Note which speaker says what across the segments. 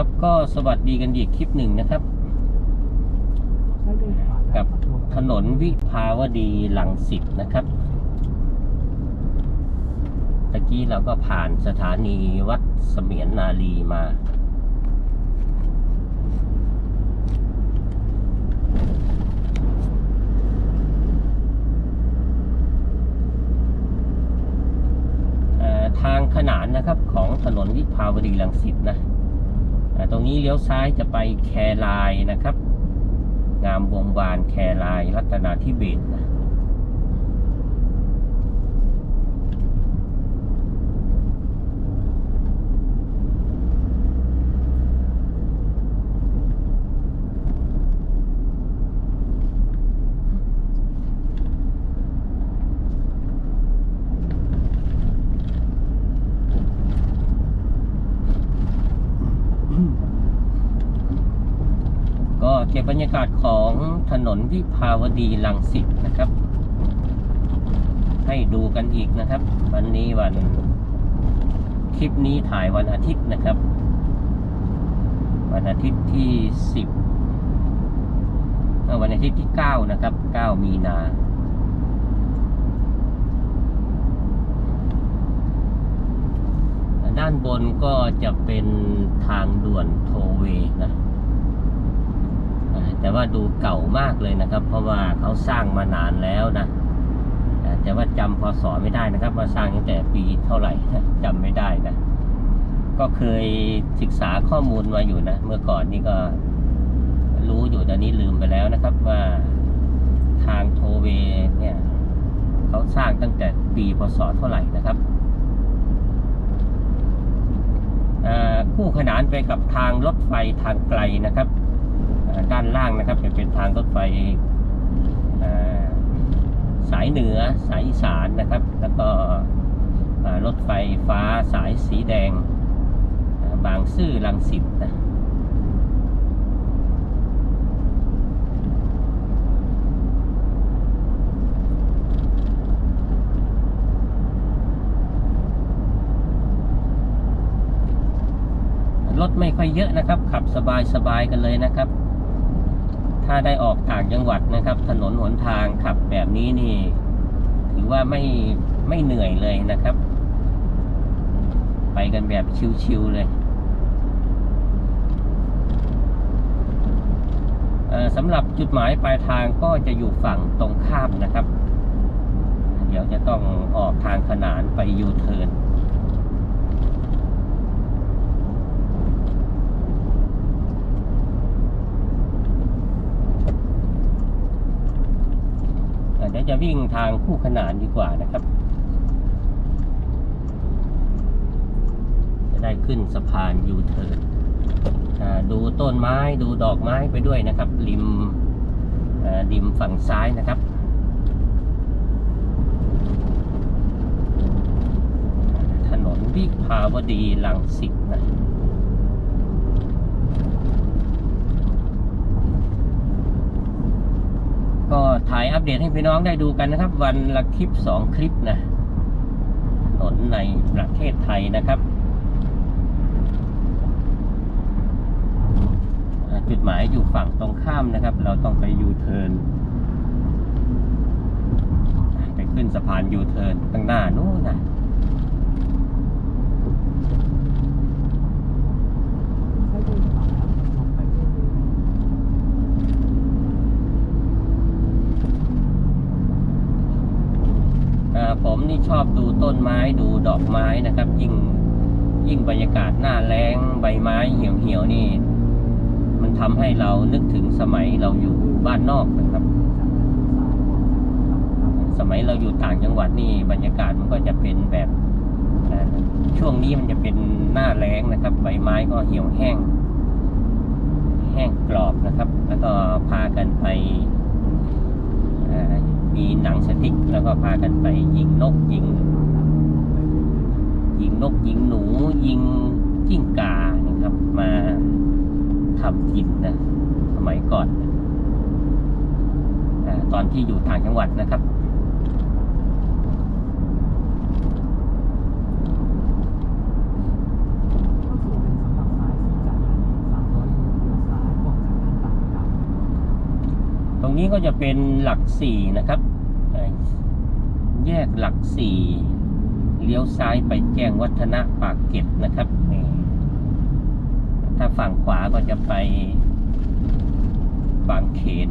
Speaker 1: ครับก็สวัสดีกันอีกคลิปหนึ่งนะครับ กับถนนวิภาวดีลังสิตนะครับตะกี้เราก็ผ่านสถานีวัดเสมียนนาลีมา ทางขนานนะครับของถนนวิภาวดีรังสิตนะ ตรงนี้เลี้ยวซ้ายจะไปแครายนะครับ งามวงวานแครายรัตนาทิเบศนะก็ เก็บบรรยากาศของถนนวิภาวดีรังสิตนะครับ ให้ดูกันอีกนะครับ วันนี้วันคลิปนี้ถ่ายวันอาทิตย์นะครับ วันอาทิตย์ที่สิบวันอาทิตย์ที่เก้านะครับเก้ามีนาด้านบนก็จะเป็นทางด่วนโทเวนะ แต่ว่าดูเก่ามากเลยนะครับ เพราะว่าเขาสร้างมานานแล้วนะแต่ว่าจำพศไม่ได้นะครับ ว่าสร้างตั้งแต่ปีเท่าไหร่นะจำไม่ได้นะก็เคยศึกษาข้อมูลมาอยู่นะ เมื่อก่อนนี่ก็รู้อยู่ตอนนี้ลืมไปแล้วนะครับว่าทางโทเวเนี่ยเขาสร้างตั้งแต่ปีพศเท่าไหร่นะครับคู่ขนานไปกับทางรถไฟทางไกลนะครับ ด้านล่างนะครับจะเป็นทางรถไฟสายเหนือสายอีสานนะครับ แล้วก็รถไฟฟ้าสายสีแดง บางซื่อลังสิตนะรถไม่ค่อยเยอะนะครับ ขับสบายๆกันเลยนะครับ ถ้าได้ออกต่างจังหวัดนะครับ ถนนหนทางขับแบบนี้นี่ ถือว่าไม่ไม่เหนื่อยเลยนะครับ ไปกันแบบชิวๆเลยเสำหรับจุดหมายปลายทางก็จะอยู่ฝั่งตรงข้ามนะครับ เดี๋ยวจะต้องออกทางขนานไปยูเทิร์น ดี๋ยวจะวิ่งทางคู่ขนานดีกว่านะครับ จะได้ขึ้นสะพานยูเทิร์นดูต้นไม้ดูดอกไม้ไปด้วยนะครับ ริมริมฝั่งซ้ายนะครับถนนวิภาวดีลังสิตนะ ก็ถ่ายอัปเดตให้พี่น้องได้ดูกันนะครับ วันละคลิปสองคลิปนะถนนในประเทศไทยนะครับ จุดหมายอยู่ฝั่งตรงข้ามนะครับ เราต้องไปยูเทิร์นไปขึ้นสะพานยูเทิร์นข้างหน้านู้นนะอ่า ผมนี่ชอบดูต้นไม้ดูดอกไม้นะครับ ยิ่งยิ่งบรรยากาศหน้าแล้งใบไม้เหี่ยวๆนี่ มันทำให้เรานึกถึงสมัยเราอยู่บ้านนอกนะครับ สมัยเราอยู่ต่างจังหวัดนี่บรรยากาศมันก็จะเป็นแบบช่วงนี้มันจะเป็นหน้าแล้งนะครับ ใบไม้ก็เหี่ยวแห้ง แห้งกรอบนะครับ แล้วก็พากันไป มีหนังสติ๊กแล้วก็พากันไปยิงนกยิง ยิงนกยิงหนู ยิงจิ้งกานะครับ มาทำกินนะสมัยก่อนอตอนที่อยู่ต่างจังหวัดนะครับ
Speaker 2: เข้าสู่เป็นสำหรับสายสีจัดอันนี้
Speaker 1: รงนี้ก็จะเป็นหลักสี่นะครับ แยกหลักสี่เลี้ยวซ้ายไปแจ้งวัฒนะปากเก็บนะครับ ถ้าฝั่งขวาก็จะไปบางเขน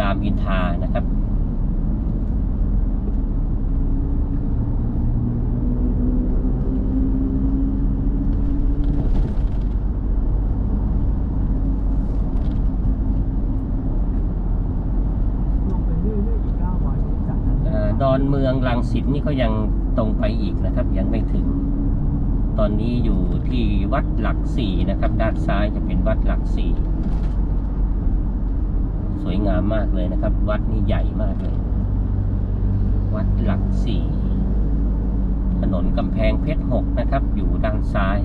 Speaker 1: รามอินทานะครับ
Speaker 2: ลงไปเรื่อยๆอีก900เมตรจากนั้น
Speaker 1: เอ่อนเมืองลังสิตนี่ก็ยังตรงไปอีกนะครับ ยังไม่ถึง ตอนนี้อยู่ที่วัดหลักสี่นะครับ ด้านซ้ายจะเป็นวัดหลักสี่สวยงามมากเลยนะครับ วัดนี่ใหญ่มากเลย วัดหลักสี่ถนนกำแพงเพชรหกนะครับ อยู่ด้านซ้าย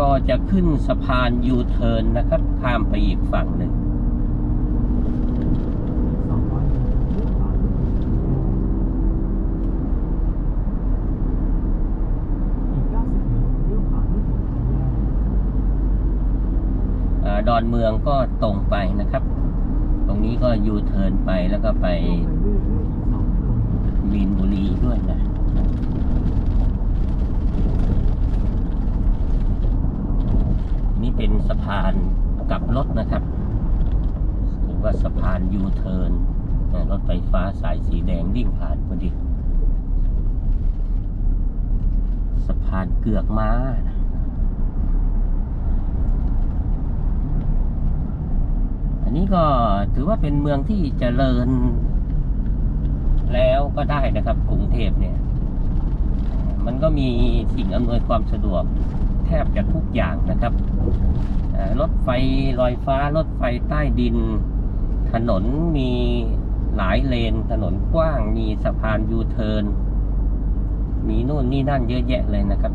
Speaker 1: ก็ จะขึ้นสะพานยูเทิร์นนะครับ ข้ามไปอีกฝั่งหนึ่ง
Speaker 2: 200เมตรเลี้ยวขวาอีก90เมตรเลี้ยวขวาไม่ถึงทางแยก
Speaker 1: อาดอนเมืองก็ตรงไปนะครับ ตรงนี้ก็ยูเทิร์นไปแล้วก็ไป
Speaker 2: ลงไปเรื่อยๆอีก2กิโลเมตร
Speaker 1: มีนบุรีด้วยนะ นี่เป็นสะพานกลับรถนะครับหรือว่าสะพานยูเทิร์นรถไฟฟ้าสายสีแดงวิ่งผ่านพอดีสะพานเกือกม้าอันนี้ก็ถือว่าเป็นเมืองที่เจริญแล้วก็ได้นะครับกรุงเทพเนี่ย มันก็มีสิ่งอำนวยความสะดวก แทบจะทุกอย่างนะครับรถไฟลอยฟ้ารถไฟใต้ดิน ถนนมีหลายเลน ถนนกว้างมีสะพานยูเทิร์นมีนู่นนี่นั่นเยอะแยะเลยนะครับ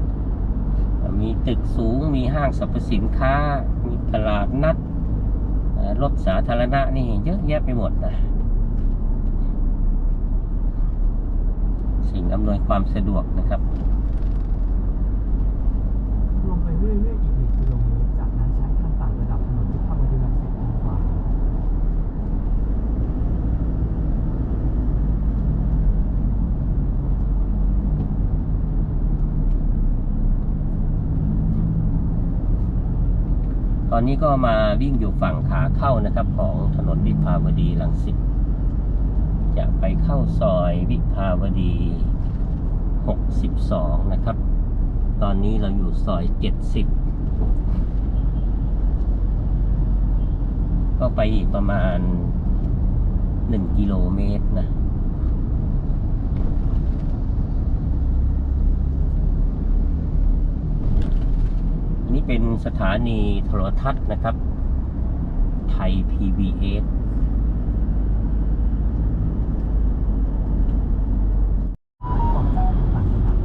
Speaker 1: มีตึกสูงมีห้างสรรพสินค้า มีตลาดนัดรถสาธารณะนี่เยอะแยะไปหมดนะสิ่งอำนวยความสะดวกนะครับ
Speaker 2: เรื่อยๆอีก 1 กิโลเมตร จากนั้นใช้ทางต่างระดับถนนวิภาวดีรังสิตทางขวา
Speaker 1: ตอนนี้ก็มาวิ่งอยู่ฝั่งขาเข้านะครับ ของถนนวิภาวดีรังสิตจะไปเข้าซอยวิภาวดี 62 นะครับ ตอนนี้เราอยู่ซอย70ก็ไปอีกประมาณ1กิโลเมตรนะนนี้เป็นสถานีโทรทัศน์นะครับ ไทย PBS
Speaker 2: ออกจากทางต่างระดับ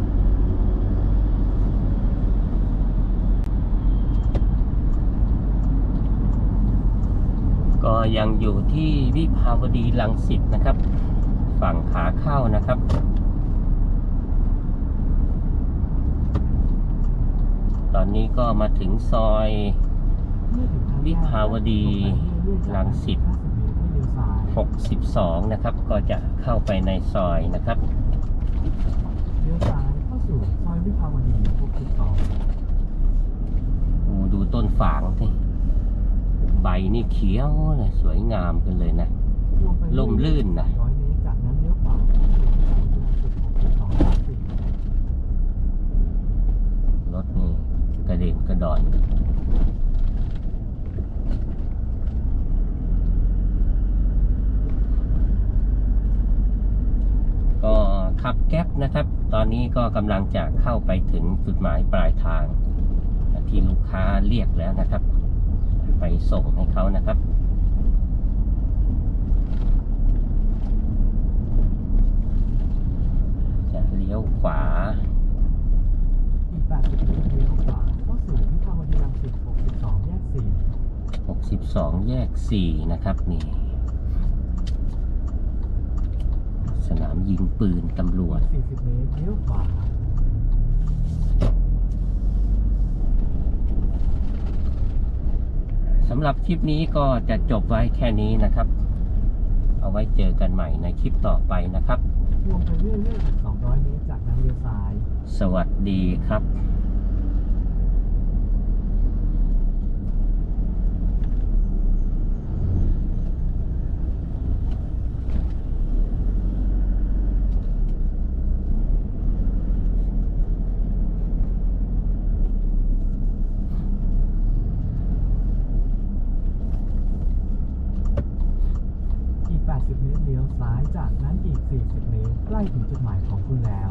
Speaker 1: ก็ ยังอยู่ที่วิภาวดีรังสิตนะครับ ฝั่งขาเข้านะครับ ตอนนี้ก็มาถึงซอย
Speaker 2: เมื่อถึงทางแยก
Speaker 1: วิภาวดี
Speaker 2: ลงไปเอยๆจาก
Speaker 1: รังสิต
Speaker 2: 50เมตรให้เลี้ยวซ้าย
Speaker 1: 62 นะครับ ก็จะเข้าไปในซอยนะครับ
Speaker 2: เลี้ยวซ้ายเข้าสู่ซอยวิภาวดี62
Speaker 1: โอ้ดูต้นฝางสิใบนี่เขียวเลยสวยงามกันเลยนะ
Speaker 2: ลงไปเรื่อยๆ
Speaker 1: ล่มลื่นนะ
Speaker 2: 300เมตรจากนั้นเลี้ยวขวาสู่ถนนวิภาวดีรังสิต62 34
Speaker 1: รถนี่กระเด็นกระดอนก็ขับแก๊ปนะครับ ตอนนี้ก็กำลังจะเข้าไปถึงจุดหมายปลายทาง ที่ลูกค้าเรียกแล้วนะครับ ไปส่งให้เขานะครับ จะเลี้ยวขวา
Speaker 2: อีก80เมตรเลี้ยวขวาเข้าสู่วิภาวดีรังสิต62 แยก4
Speaker 1: 62 แยก 4 นะครับนี่ สนามยิงปืนตำรวจ
Speaker 2: อีก40 เมตรเลี้ยวขวา
Speaker 1: สำหรับคลิปนี้ก็จะจบไว้แค่นี้นะครับ เอาไว้เจอกันใหม่ในคลิปต่อไปนะครับ
Speaker 2: วงไปเรื่อยๆอีก200 เมตรจากนั้นเลี้ยวซ้าย
Speaker 1: สวัสดีครับ
Speaker 2: อีก 80 เมตรเลี้ยวซ้าย จากนั้นอีก 40 เมตรใกล้ถึงจุดหมายของคุณแล้ว